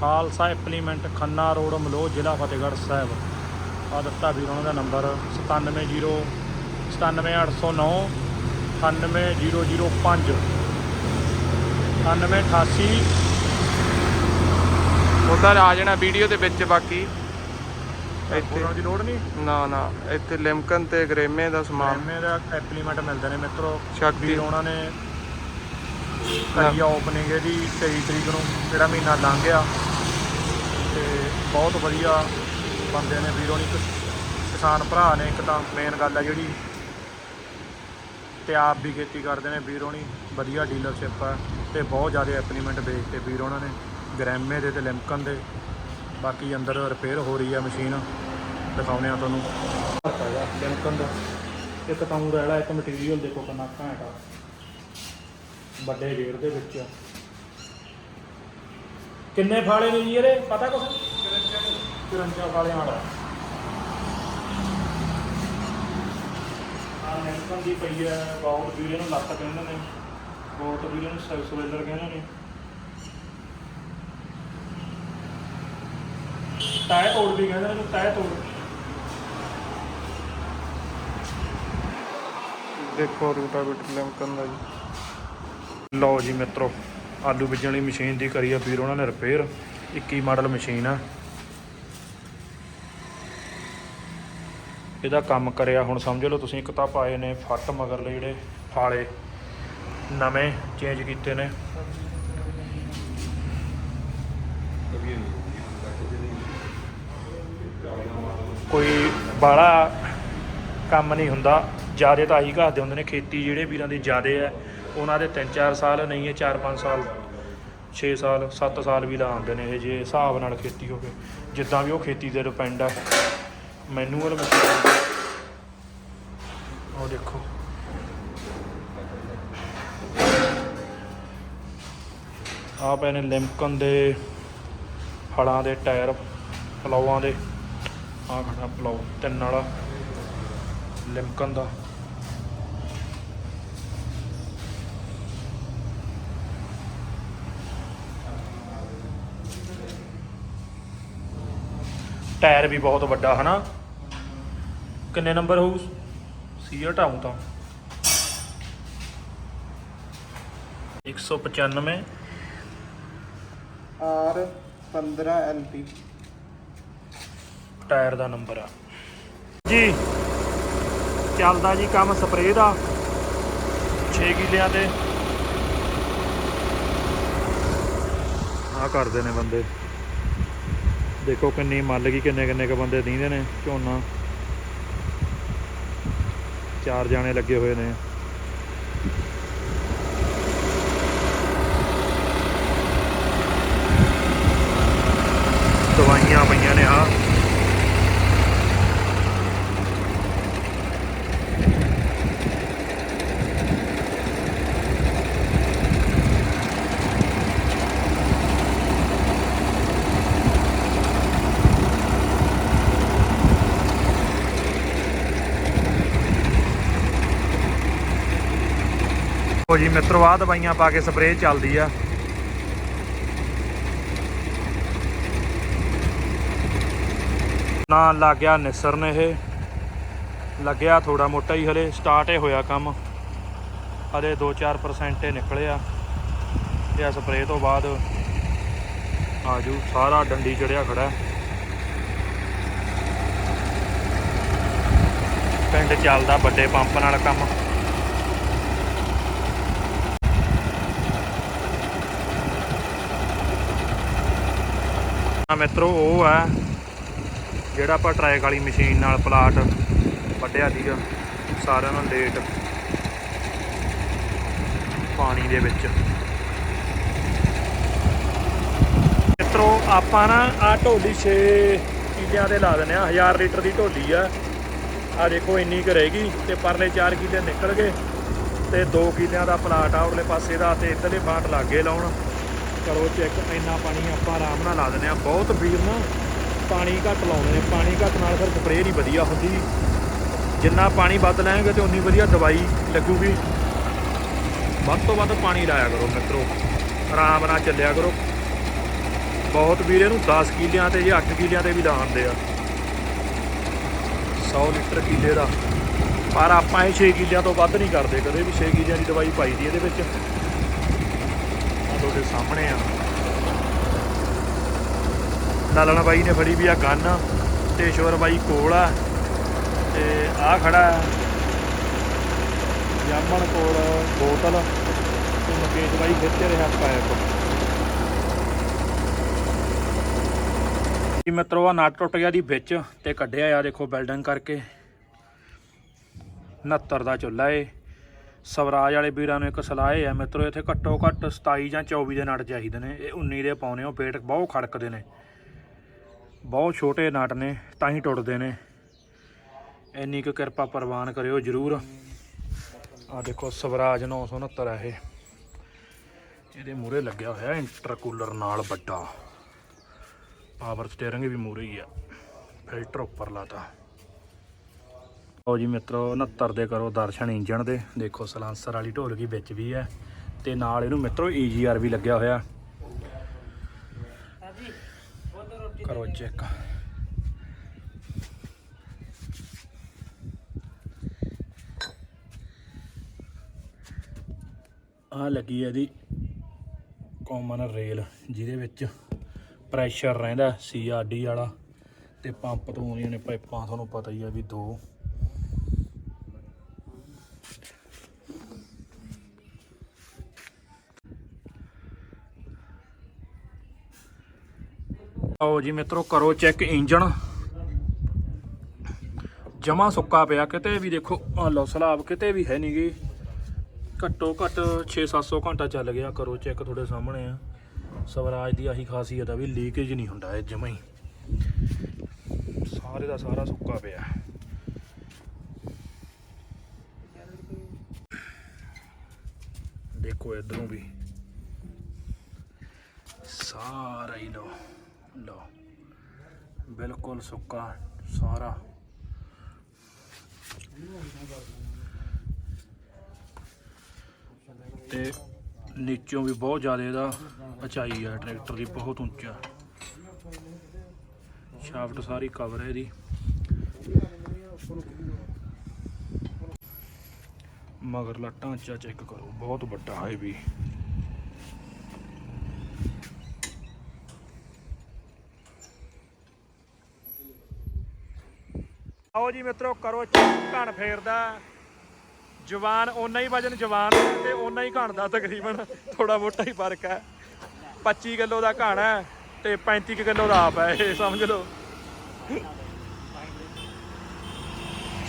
Khalsa implement Khanna road Maloh ਜ਼ਿਲ੍ਹਾ ਫਤਿਹਗੜ੍ਹ ਸਾਹਿਬ। ਆ ਦਿੱਤਾ ਵੀਰ ਉਹਨਾਂ ਦਾ ਨੰਬਰ 970 97809 98005 9888 ਉਹਦਾ ਆ ਜਾਣਾ ਵੀਡੀਓ ਦੇ ਵਿੱਚ ਬਾਕੀ। ਇੱਥੇ। ਦੀ ਲੋੜ ਨਹੀਂ? ਨਾ ਨਾ ਇੱਥੇ ਲਿਮਕਨ ਤੇ ਗਰੇਮੇ ਦਾ ਸਮਾਨ। ਐਮਏ ਦਾ ਐਪਲੀਮੈਂਟ ਮਿਲਦੇ ਨੇ ਮਿੱਤਰੋ। ਸ਼ਕਤੀ ਵੀਰ ਉਹਨਾਂ ਨੇ ਕਰੀ ਓਪਨਿੰਗ ਇਹਦੀ 23 ਤਰੀਕ ਨੂੰ ਜਿਹੜਾ ਮਹੀਨਾ ਲੰਘ ਗਿਆ। ਤੇ ਬਹੁਤ ਵਧੀਆ ਬੰਦੇ ਨੇ ਵੀਰੋਂ ਨਹੀਂ ਕਿਸਾਨ ਭਰਾ ਨੇ, ਇੱਕ ਤਾਂ ਮੇਨ ਗੱਲ ਹੈ ਜਿਹੜੀ, ਤੇ ਆਪ ਵੀ ਖੇਤੀ ਕਰਦੇ ਨੇ ਵੀਰੋਂ ਨਹੀਂ ਵਧੀਆ ਡੀਲਰਸ਼ਿਪ ਹੈ ਤੇ ਬਹੁਤ ਜ਼ਿਆਦਾ ਐਪਲੀਮੈਂਟ ਵੇਚਤੇ ਵੀਰ ਉਹਨਾਂ ਨੇ, ਗ੍ਰੈਮੇ ਦੇ ਤੇ ਲਿਮਕਨ ਦੇ। ਬਾਕੀ ਅੰਦਰ ਰਿਪੇਅਰ ਹੋ ਰਹੀ ਹੈ ਮਸ਼ੀਨ ਦਿਖਾਉਣੇ ਆ ਤੁਹਾਨੂੰ। ਲਿਮਕਨ ਦਾ। ਇੱਕ ਤਾਂ ਉਹ ਰਹਿਲਾ ਇੱਕ ਮਟੀਰੀਅਲ ਦੇਖੋ ਕਿੰਨਾ ਘੈਂਟ ਆ। ਵੱਡੇ ਗੇੜ ਦੇ ਵਿੱਚ। ਕਿੰਨੇ ਫਾਲੇ ਨੇ ਜੀ ਇਹਦੇ? ਪਤਾ ਕੁਛ? 53 ਫਾਲਿਆਂ ਵਾਲਾ। ਆ ਲਿਮਕਨ ਦੀ ਪਈ ਹੈ ਬਹੁਤ ਵੀਰੇ ਨੂੰ ਲੱਤ ਕਹਿੰਦੇ ਨੇ। ਬਹੁਤ ਵੀਰੇ ਨੂੰ ਸਵੈਲਰ ਕਹਿੰਦੇ ਨੇ। ਟਾਇਰ ਤੋੜ ਵੀ ਕਹਿੰਦੇ ਨੇ ਟਾਇਰ ਤੋੜ। ਦੇਖੋ ਰੂਟਾਵੇਟਰ ਲਿਮਕਨ ਦਾ ਜੀ। ਲਓ ਜੀ ਮਿੱਤਰੋ, ਆਲੂ ਬੀਜਣ ਵਾਲੀ ਮਸ਼ੀਨ ਦੀ ਕਰੀ ਆ ਵੀਰ, ਉਹਨਾਂ ਨੇ ਰਿਪੇਅਰ 21 ਮਾਡਲ ਮਸ਼ੀਨ ਆ। ਇਹਦਾ ਕੰਮ ਕਰਿਆ ਹੁਣ ਸਮਝ ਲਓ ਤੁਸੀਂ, ਇੱਕ ਤਾਂ ਪਾਏ ਨੇ ਫੱਟ ਮਗਰਲੇ ਜਿਹੜੇ ਫਾਲੇ, ਨਵੇਂ ਚੇਂਜ ਕੀਤੇ ਨੇ। ਕੋਈ ਬਾਹਲਾ ਕੰਮ ਨਹੀਂ ਹੁੰਦਾ, ਜ਼ਿਆਦਾ ਤਾਂ ਆਹੀ ਘਾਦੇ ਹੁੰਦੇ ਨੇ, ਖੇਤੀ ਜਿਹੜੇ ਵੀਰਾਂ ਦੀ ਜਿਆਦੇ ਆ ਉਹਨਾਂ ਦੇ 3-4 ਸਾਲ ਨਹੀਂ ਹੈ 4-5 ਸਾਲ 6 ਸਾਲ 7 ਸਾਲ ਵੀ ਲਾਉਂਦੇ ਨੇ ਇਹ ਜੇ ਹਿਸਾਬ ਨਾਲ ਖੇਤੀ ਹੋਵੇ। ਜਿੱਦਾਂ ਵੀ ਉਹ ਖੇਤੀ ਤੇ ਡਿਪੈਂਡ ਆ। ਮੈਨੂਅਲ ਮਸ਼ੀਨ ਉਹ ਦੇਖੋ। ਆ ਪਏ ਨੇ ਲਿਮਕਨ ਦੇ ਹਲਾਂ ਦੇ, ਟਾਇਰ ਪਲਾਵਾਂ ਦੇ। ਆ ਖੜਾ ਪਲਾਉ ਤਿੰਨ ਵਾਲਾ ਲਿਮਕਨ ਦਾ। ਟਾਇਰ ਵੀ ਬਹੁਤ ਵੱਡਾ ਹਨਾ? ਕਿੰਨੇ ਨੰਬਰ ਹੋਊ? ਸੀ ਹਟਾਉਂ ਤਾਂ। 195 ਆਰ 15 ਐਲਪੀ। ਟਾਇਰ ਦਾ ਨੰਬਰ ਆ। ਜੀ ਚੱਲਦਾ ਜੀ ਕੰਮ ਸਪਰੇਅ ਦਾ। 6 ਕਿੱਲਿਆਂ ਤੇ। ਆ ਕਰਦੇ ਨੇ ਬੰਦੇ। ਦੇਖੋ ਕਿੰਨੀ ਮੱਲ ਗਈ, ਕਿੰਨੇ ਕਿੰਨੇ ਕ ਬੰਦੇ ਦੀਂਦੇ ਨੇ, ਝੋਨਾ। ਚਾਰ ਜਾਣੇ ਲੱਗੇ ਹੋਏ ਨੇ। ਦਵਾਈਆਂ ਪਈਆਂ ਨੇ ਆ ਉਹ ਜੀ, ਮਿੱਤਰੋ, ਆਹ ਦਵਾਈਆਂ ਪਾ ਕੇ ਸਪਰੇਅ ਚੱਲਦੀ ਆ। ਨਾ ਲੱਗ ਗਿਆ ਨਿਸਰਨ ਇਹ। ਲੱਗਿਆ ਥੋੜਾ ਮੋਟਾ ਹੀ ਹਲੇ ਸਟਾਰਟ ਹੀ ਹੋਇਆ ਕੰਮ। ਹਲੇ 2-4% ਹੀ ਨਿਕਲਿਆ ਤੇ ਆ ਸਪਰੇਅ ਤੋਂ ਬਾਅਦ ਆਜੂ, ਸਾਰਾ ਡੰਡੀ ਚੜਿਆ ਖੜਾ। ਪਿੰਡ ਚੱਲਦਾ ਵੱਡੇ ਪੰਪ ਨਾਲ ਕੰਮ। ਮਿੱਤਰੋ, ਉਹ ਆ ਜਿਹੜਾ ਆਪਾਂ ਟਰੈਕ ਵਾਲੀ ਮਸ਼ੀਨ ਨਾਲ ਪਲਾਟ ਵੱਢਿਆ ਸੀਗਾ, ਸਾਰਿਆਂ ਨਾਲ ਲੇਟ ਪਾਣੀ ਦੇ ਵਿੱਚ। ਮਿੱਤਰੋ, ਆਪਾਂ ਨਾ ਆ ਢੋਲੀ 6 ਕਿੱਲਿਆਂ ਦੇ ਲਾ ਦਿੰਦੇ ਆ 1000 ਲੀਟਰ ਦੀ ਢੋਲੀ ਆ। ਆ ਦੇਖੋ, ਇੰਨੀ ਕੁ ਰਹੇਗੀ ਤੇ ਪਰਲੇ 4 ਕਿੱਲੇ ਨਿਕਲ ਗਏ ਤੇ 2 ਕਿੱਲਿਆਂ ਦਾ ਪਲਾਟ ਆ, ਉਰਲੇ ਪਾਸੇ ਦਾ ਤੇ ਇੱਧਰਲੇ ਬਾਟ ਲਾਗੇ ਲਾਉਣ। ਕਰੋ ਚੈੱਕ, ਇੰਨਾ ਪਾਣੀ ਆਪਾਂ ਆਰਾਮ ਨਾਲ ਲਾ ਦਿੰਦੇ ਆ ਬਹੁਤ ਵੀਰ ਨਾ ਪਾਣੀ ਘੱਟ ਲਾਉਂਦੇ ਨੇ। ਪਾਣੀ ਘੱਟ ਨਾਲ ਫਿਰ ਸਪਰੇਅ ਨਹੀਂ ਵਧੀਆ ਹੁੰਦੀ। ਜਿੰਨਾ ਪਾਣੀ ਵੱਧ ਲਾਏਗੇ ਤੇ ਉਨੀ ਵਧੀਆ ਦਵਾਈ ਲੱਗੂਗੀ। ਵੱਧ ਤੋਂ ਵੱਧ ਪਾਣੀ ਲਾਇਆ ਕਰੋ ਮਿੱਤਰੋ। ਆਰਾਮ ਨਾਲ ਚੱਲਿਆ ਕਰੋ। ਬਹੁਤ ਵੀਰ ਇਹਨੂੰ 10 ਕਿੱਲਿਆਂ ਤੇ ਜਾਂ 8 ਕਿੱਲਿਆਂ ਤੇ ਵੀ ਲਾਉਂਦੇ ਆ। 100 ਲੀਟਰ ਕਿੱਲੇ ਦਾ। ਪਰ ਆਪਾਂ ਇਹ 6 ਕਿੱਲਿਆਂ ਤੋਂ ਵੱਧ ਨਹੀਂ ਕਰਦੇ। ਕਦੇ ਵੀ 6 ਕਿਲਿਆਂ ਦੀ ਦਵਾਈ ਪਾਈ ਦੀ ਇਹਦੇ ਵਿੱਚ। ਤੁਹਾਡੇ ਸਾਹਮਣੇ ਆ। ਲਾਲਣਾ ਬਾਈ ਨੇ ਫੜੀ ਵੀ ਆ ਗੰਨ ਤੇਸ਼ਵਰ ਬਾਈ ਕੋਲ ਆ, ਤੇ ਆ ਖੜਾ ਜਾਮਣ ਕੋਲ ਬੋਤਲ, ਤੇ ਮੁਕੇਸ਼ ਬਾਈ ਖਿੱਚ ਰਿਹਾ ਪਾਇਪ ਜੀ ਮਿੱਤਰੋ ਆ ਨਟ ਟੁੱਟ ਗਿਆ ਦੀ ਵਿੱਚ, ਤੇ ਕੱਢਿਆ ਆ ਦੇਖੋ ਬਿਲਡਿੰਗ ਕਰਕੇ। 69 ਦਾ ਚੁੱਲ੍ਹਾ ਏ। ਸਵਰਾਜ ਵਾਲੇ ਵੀਰਾਂ ਨੂੰ ਇੱਕ ਸਲਾਹ ਇਹ ਆ ਮਿੱਤਰੋ, ਇੱਥੇ ਘੱਟੋ ਘੱਟ 27 ਜਾਂ 24 ਦੇ ਨਟ ਚਾਹੀਦੇ ਨੇ। ਇਹ 19 ਦੇ ਪਾਉਣੇ, ਉਹ ਪੇਟ ਬਹੁਤ ਖੜਕਦੇ ਨੇ। ਬਹੁਤ ਛੋਟੇ ਨਟ ਨੇ, ਤਾਂ ਹੀ ਟੁੱਟਦੇ ਨੇ। ਇੰਨੀ ਕੁ ਕਿਰਪਾ ਪ੍ਰਵਾਨ ਕਰਿਓ ਜਰੂਰ। ਆ ਦੇਖੋ, ਸਵਰਾਜ 969 ਹੈ ਇਹ। ਇਹਦੇ ਮੂਰੇ ਲੱਗਿਆ ਹੋਇਆ ਇੰਟਰਕੂਲਰ ਨਾਲ ਵੱਡਾ। ਪਾਵਰ ਸਟੀਅਰਿੰਗ ਵੀ ਮੂਰੇ ਹੀ ਆ। ਫਿਲਟਰ ਉੱਪਰ ਲਾਤਾ। ਲਓ ਜੀ ਮਿੱਤਰੋ 69 ਦੇ ਕਰੋ ਦਰਸ਼ਨ ਇੰਜਣ ਦੇ। ਦੇਖੋ ਸਲਾਂਸਰ ਵਾਲੀ ਢੋਲਕੀ ਵਿੱਚ ਵੀ ਹੈ ਤੇ ਨਾਲ ਇਹਨੂੰ ਮਿੱਤਰੋ EGR ਵੀ ਲੱਗਿਆ ਹੋਇਆ। ਕਰੋ ਚੈੱਕ। ਆ ਲੱਗੀ ਹੈ ਇਹਦੀ ਕਾਮਨ ਰੇਲ ਜਿਹਦੇ ਵਿੱਚ ਪ੍ਰੈਸ਼ਰ ਰਹਿੰਦਾ ਸੀਆਰਡੀ ਵਾਲਾ ਤੇ ਪੰਪ ਤੋਂ ਆਉਂਦੀਆਂ ਨੇ ਪਾਈਪਾਂ, ਤੁਹਾਨੂੰ ਪਤਾ ਹੀ ਆ ਵੀ ਦੋ ਆਓ ਜੀ ਮਿੱਤਰੋ, ਕਰੋ ਚੈੱਕ ਇੰਜਣ। ਜਮਾ ਸੁੱਕਾ ਪਿਆ, ਕਿਤੇ ਵੀ ਦੇਖੋ ਆ ਲਓ, ਸਲਾਬ ਕਿਤੇ ਵੀ ਹੈ ਨਹੀਂਗੀ ਘੱਟੋ ਘੱਟ 6-700 ਘੰਟਾ ਚੱਲ ਗਿਆ, ਕਰੋ ਚੈੱਕ ਤੁਹਾਡੇ ਸਾਹਮਣੇ ਆ। ਸਵਰਾਜ ਦੀ ਆਹੀ ਖਾਸੀਅਤ ਆ ਵੀ ਲੀਕੇਜ ਨਹੀਂ ਹੁੰਦਾ ਇਹ ਜਮਾ ਹੀ। ਸਾਰੇ ਦਾ ਸਾਰਾ ਸੁੱਕਾ ਪਿਆ। ਦੇਖੋ ਇਧਰੋਂ ਵੀ। ਸਾਰਾ ਹੀ ਲੋ ਲਓ। ਬਿਲਕੁਲ ਸੁੱਕਾ ਸਾਰਾ। ਤੇ ਨੀਚੋਂ ਵੀ ਬਹੁਤ ਜ਼ਿਆਦਾ ਇਹਦਾ ਉਚਾਈ ਆ, ਟਰੈਕਟਰ ਦੀ ਬਹੁਤ ਉੱਚਾ ਸ਼ਾਫਟ ਸਾਰੀ ਕਵਰ ਹੈ ਇਹਦੀ। ਮਗਰ ਮਗਰਲਾ ਢਾਂਚਾ ਚੈੱਕ ਕਰੋ, ਬਹੁਤ ਵੱਡਾ ਹੈ ਵੀ। ਆਓ ਜੀ ਮਿੱਤਰੋ, ਕਰੋ ਘਣ ਫੇਰਦਾ। ਜਵਾਨ, ਓਨਾ ਹੀ ਵਜਨ ਜਵਾਨ ਤੇ ਓਨਾ ਹੀ ਘਣ ਦਾ ਤਕਰੀਬਨ ਥੋੜਾ ਮੋਟਾ ਹੀ ਫ਼ਰਕ ਹੈ। 25 ਕਿਲੋ ਦਾ ਘਣ ਹੈ ਤੇ 35 ਕਿਲੋ ਦਾ ਆਪ ਹੈ, ਇਹ ਸਮਝ ਲਓ।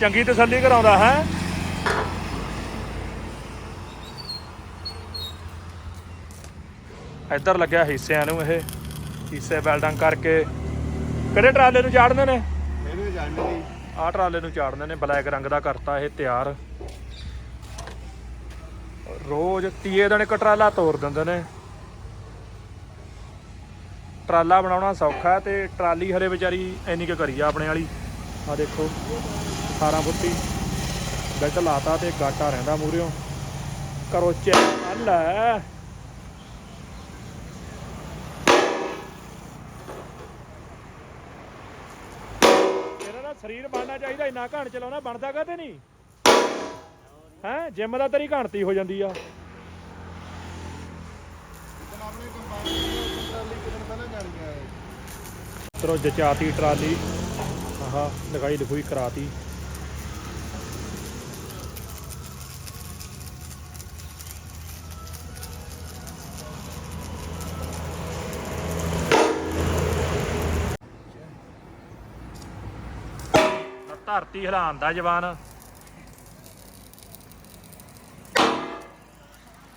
ਚੰਗੀ ਤਸੱਲੀ ਕਰਾਉਂਦਾ, ਹੈ? ਇੱਧਰ ਲੱਗਿਆ ਹਿੱਸਿਆਂ ਨੂੰ ਇਹ, ਹਿੱਸੇ ਵੈਲਡਿੰਗ ਕਰਕੇ। ਕਿਹੜੇ ਟਰਾਲੇ ਨੂੰ ਚਾੜਦੇ ਨੇ? ਇਹਨੂੰ ਜਾਣਦੇ ਨਹੀਂ ਆਹ ਟਰਾਲੇ ਨੂੰ ਚਾੜਦੇ ਨੇ, ਬਲੈਕ ਰੰਗ ਦਾ ਕਰਤਾ ਇਹ ਤਿਆਰ। ਰੋਜ਼ ਤੀਏ ਦਿਨ ਇੱਕ ਟਰਾਲਾ ਤੋੜ ਦਿੰਦੇ ਨੇ। ਟਰਾਲਾ ਬਣਾਉਣਾ ਸੌਖਾ ਤੇ ਟਰਾਲੀ ਹਰੇ ਵਿਚਾਰੀ ਐਨੀ ਕੁ ਕਰੀ ਆ ਆਪਣੇ ਵਾਲੀ। ਆ ਦੇਖੋ 18 ਫੁੱਟੀ ਬੈੱਡ ਲਾਤਾ ਤੇ ਗਾਟਾ ਰਹਿੰਦਾ ਮੂਰਿਓ ਕਰੋ ਚੈੱਕ ਲੈ। ਸਰੀਰ ਬਣਨਾ ਚਾਹੀਦਾ, ਇੰਨਾ ਘਣ ਚਲਾਉਣਾ, ਬਣਦਾ ਕਦੇ ਨਹੀਂ? ਹੈ, ਜਿਮ ਦਾ ਤੇਰੀ ਘਣਤੀ ਹੋ ਜਾਂਦੀ ਆ। ਟਰਾਲੀ ਕਿਦਨ ਪਹਿਲਾਂ ਤਰੋ ਜਚਾਤੀ ਟਰਾਲੀ, ਆਹਾ ਲਿਖਾਈ ਲਿਖੂਈ ਕਰਾਤੀ। ਧਰਤੀ ਹਿਲਾਉਣ ਦਾ ਜਵਾਨ।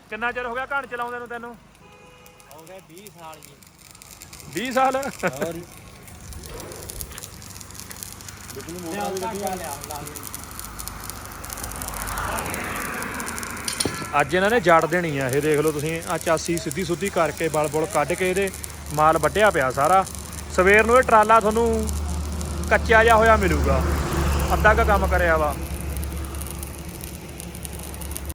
ਕਿੰਨਾ ਚਿਰ ਹੋ ਗਿਆ ਘਣ ਚਲਾਉਂਦੇ ਨੂੰ ਤੈਨੂੰ? ਹੋ ਗਏ 20 ਸਾਲ ਜੀ। 20 ਸਾਲ? ਵੀ ਅੱਜ ਇਹਨਾਂ ਨੇ ਜੜ ਦੇਣੀ ਆ ਇਹ ਦੇਖ ਲਓ ਤੁਸੀਂ ਆ ਚਾਸੀ ਸਿੱਧੀ ਸੁੱਧੀ ਕਰਕੇ ਬਲ ਬੁਲ ਕੱਢ ਕੇ ਇਹਦੇ ਮਾਲ ਵੱਢਿਆ ਪਿਆ ਸਾਰਾ। ਸਵੇਰ ਨੂੰ ਇਹ ਟਰਾਲਾ ਤੁਹਾਨੂੰ ਕੱਚਾ ਜਿਹਾ ਹੋਇਆ ਮਿਲੂਗਾ। ਅੱਧਾ ਕਾ ਕੰਮ ਕਰਿਆ ਵਾ।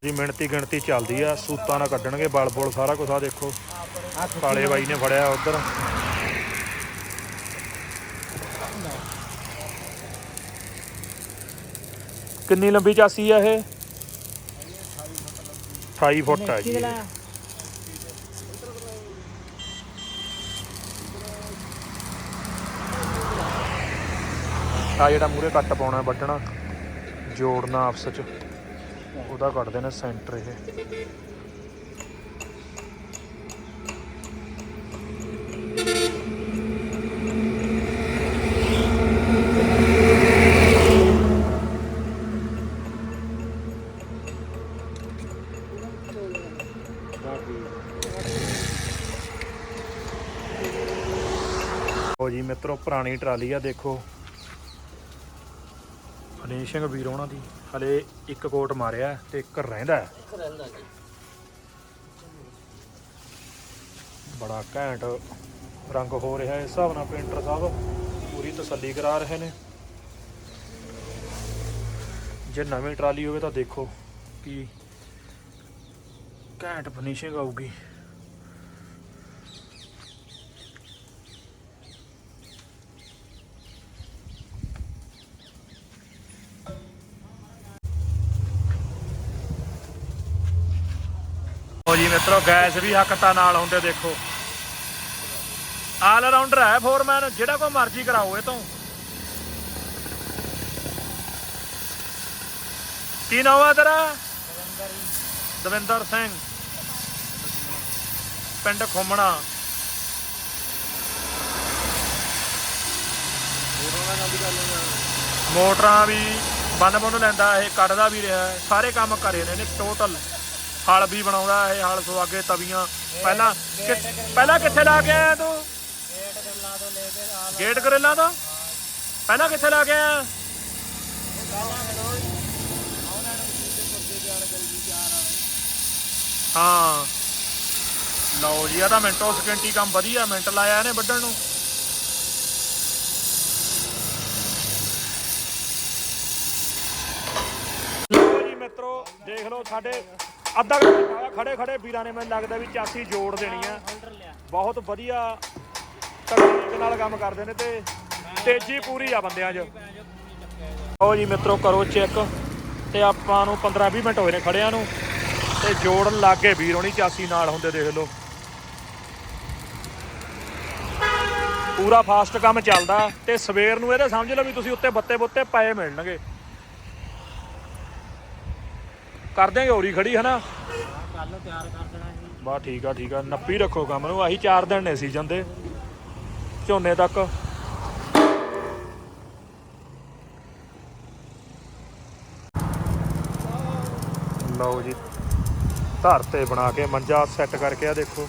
ਜੀ, ਮਿਹਨਤੀ ਗਿਣਤੀ ਚੱਲਦੀ ਆ, ਸੂਤਾਂ ਨਾਲ ਕੱਢਣਗੇ, ਬਲ ਬੋਲ ਸਾਰਾ ਕੁਝ ਆ ਦੇਖੋ। ਕਾਲੇ ਬਾਈ ਨੇ ਫੜਿਆ ਉਧਰ। ਕਿੰਨੀ ਲੰਬੀ ਚਾਸੀ ਆ ਇਹ? 28 ਫੁੱਟ ਆ ਜੀ। ਆ ਜਿਹੜਾ ਮੂਰੇ ਕੱਟ ਪਾਉਣਾ, ਵੱਢਣਾ, ਜੋੜਨਾ ਆਪਸ ਚ ਉਹਦਾ ਕੱਢ ਦੇਣਾ ਸੈਂਟਰ ਇਹ। ਉਹ ਜੀ ਮਿੱਤਰੋ, ਪੁਰਾਣੀ ਟਰਾਲੀ ਆ, ਦੇਖੋ। ਫਿਨਿਸ਼ਿੰਗ ਵੀਰ ਉਹਨਾਂ ਦੀ ਹਲੇ ਇੱਕ ਕੋਟ ਮਾਰਿਆ ਤੇ ਇੱਕ ਰਹਿੰਦਾ ਹੈ। ਬੜਾ ਘੈਂਟ ਰੰਗ ਹੋ ਰਿਹਾ ਇਸ ਹਿਸਾਬ ਨਾਲ ਪੇਂਟਰ ਸਾਹਿਬ ਪੂਰੀ ਤਸੱਲੀ ਕਰਾ ਰਹੇ ਨੇ। ਜੇ ਨਵੀਂ ਟਰਾਲੀ ਹੋਵੇ ਤਾਂ ਦੇਖੋ ਕੀ ਘੈਂਟ ਫਿਨਿਸ਼ਿੰਗ ਆਊਗੀ। ਉਹ ਜੀ ਮਿੱਤਰੋ, ਗੈਸ ਵੀ ਹੱਕਤਾ ਨਾਲ ਹੁੰਦੇ ਦੇਖੋ। ਆਲ ਰਾਉਂਡਰ ਹੈ ਫੋਰਮੈਨ ਜਿਹੜਾ ਕੋ ਮਰਜ਼ੀ ਕਰਾਓ ਇਹ ਤੋਂ। ਕੀ ਨਾਮ ਹੈ ਤੇਰਾ? ਦਵਿੰਦਰ ਸਿੰਘ। ਪਿੰਡ ਖੁੰਮਣਾ। ਮੋਟਰਾਂ ਵੀ ਬੰਨ ਬੰਨ ਲੈਂਦਾ ਇਹ, ਕੱਢਦਾ ਵੀ ਰਿਹਾ, ਸਾਰੇ ਕੰਮ ਕਰੇ ਨੇ ਨੇ ਟੋਟਲ ਹਲ ਵੀ ਬਣਾਉਂਦਾ ਇਹ ਹਲ ਸੁਆਗੇ ਤਵੀਆਂ। ਪਹਿਲਾਂ ਕਿ- ਪਹਿਲਾਂ ਕਿੱਥੇ ਲਾ ਕੇ ਆਇਆ ਤੂੰ? ਰੇਟ ਗੱਲਾਂ ਤੋਂ ਲੈ ਕੇ ਆ ਗੇਟ ਗਰੇਲਾਂ ਤੋਂ? ਪਹਿਲਾਂ ਕਿੱਥੇ ਲਾ ਕੇ ਆਇਆ? ਹਾਂ। ਲਓ ਜੀ ਇਹਦਾ ਤਾਂ ਮਿੰਟੋ ਸਕਿੰਟੀ ਕੰਮ ਵਧੀਆ, ਮਿੰਟ ਲਾਇਆ ਇਹਨੇ ਵੱਢਣ ਨੂੰ। ਲਓ ਜੀ ਮਿੱਤਰੋ, ਦੇਖ ਲਓ ਸਾਡੇ ਅੱਧਾ ਘੰਟਾ ਖੜੇ ਖੜੇ ਵੀਰਾਂ ਨੇ ਮੈਨੂੰ ਲੱਗਦਾ ਵੀ ਚਾਸੀ ਜੋੜ ਦੇਣੀ ਆ। ਬਹੁਤ ਵਧੀਆ ਤਕਨੀਕ ਨਾਲ ਕੰਮ ਕਰਦੇ ਨੇ ਤੇ ਤੇਜ਼ੀ ਪੂਰੀ ਆ ਬੰਦਿਆਂ 'ਚ। ਲਓ ਜੀ ਮਿੱਤਰੋ ਕਰੋ ਚੈੱਕ ਤੇ ਆਪਾਂ ਨੂੰ 15-20 ਮਿੰਟ ਹੋਏ ਨੇ ਖੜਿਆਂ ਨੂੰ ਤੇ ਜੋੜਨ ਲੱਗੇ ਵੀਰ ਹੋਣੀ ਚਾਸੀ ਨਾਲ ਹੁੰਦੇ ਦੇਖ ਲਓ। ਪੂਰਾ ਫਾਸਟ ਕੰਮ ਚੱਲਦਾ ਤੇ ਸਵੇਰ ਨੂੰ ਇਹਦੇ ਸਮਝ ਲਓ ਵੀ ਤੁਸੀਂ ਉੱਤੇ ਬੱਤੇ ਬੁੱਤੇ ਪਏ ਮਿਲਣਗੇ। ਕਰ ਦਿਆਂਗੇ ਹੋਰੀ ਖੜੀ ਹਨਾ? ਕੱਲ ਤਿਆਰ ਕਰ ਦੇਣਾ ਸੀ ਬਾ ਠੀਕ ਆ ਠੀਕ ਆ। ਨੱਪੀ ਰੱਖੋ ਕੰਮ ਨੂੰ। ਆਹੀ 4 ਦਿਨ ਨੇ ਸੀਜ਼ਨ ਦੇ। ਝੋਨੇ ਤੱਕ। ਲਓ ਜੀ ਧਰ ਤੇ ਬਣਾ ਕੇ ਮੰਜਾ ਸੈੱਟ ਕਰਕੇ ਆ ਦੇਖੋ।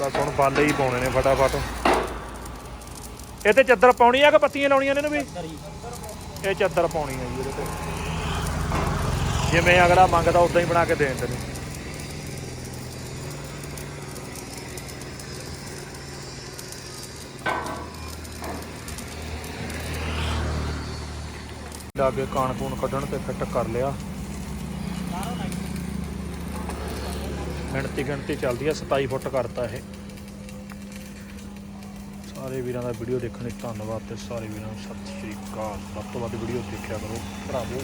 ਬਸ ਹੁਣ ਬਾਲੇ ਹੀ ਪਾਉਣੇ ਨੇ ਫਟਾਫਟ। ਇਹ ਤੇ ਚੱਦਰ ਪਾਉਣੀ ਆ ਕਿ ਪੱਤੀਆਂ ਲਾਉਣੀਆਂ ਨੇ ਇਹਨੂੰ ਵੀ? ਇਹ ਚੱਦਰ ਪਾਉਣੀ ਆ ਜੀ ਇਹਦੇ ਤੇ। ਜਿਵੇਂ ਅਗਲਾ ਮੰਗਦਾ ਉਦਾਂ ਹੀ ਬਣਾ ਕੇ ਦੇਣ ਤੈਨੂੰ। ਲਾਗੇ ਕਾਣ ਕੂਣ ਕੱਢਣ ਤੇ ਫਿੱਟ ਕਰ ਲਿਆ। ਗਿਣਤੀ ਗਿਣਤੀ ਚੱਲਦੀ ਆ 27 ਫੁੱਟ ਕਰਤਾ ਇਹ। ਸਾਰੇ ਵੀਰਾਂ ਦਾ ਵੀਡੀਓ ਦੇਖਣ ਲਈ ਧੰਨਵਾਦ ਤੇ ਸਾਰੇ ਵੀਰਾਂ ਨੂੰ ਸਤਿ ਸ਼੍ਰੀ ਅਕਾਲ। ਵੱਧ ਤੋਂ ਵੱਧ ਵੀਡੀਓ ਦੇਖਿਆ ਕਰੋ। ਭਰਾਵੋ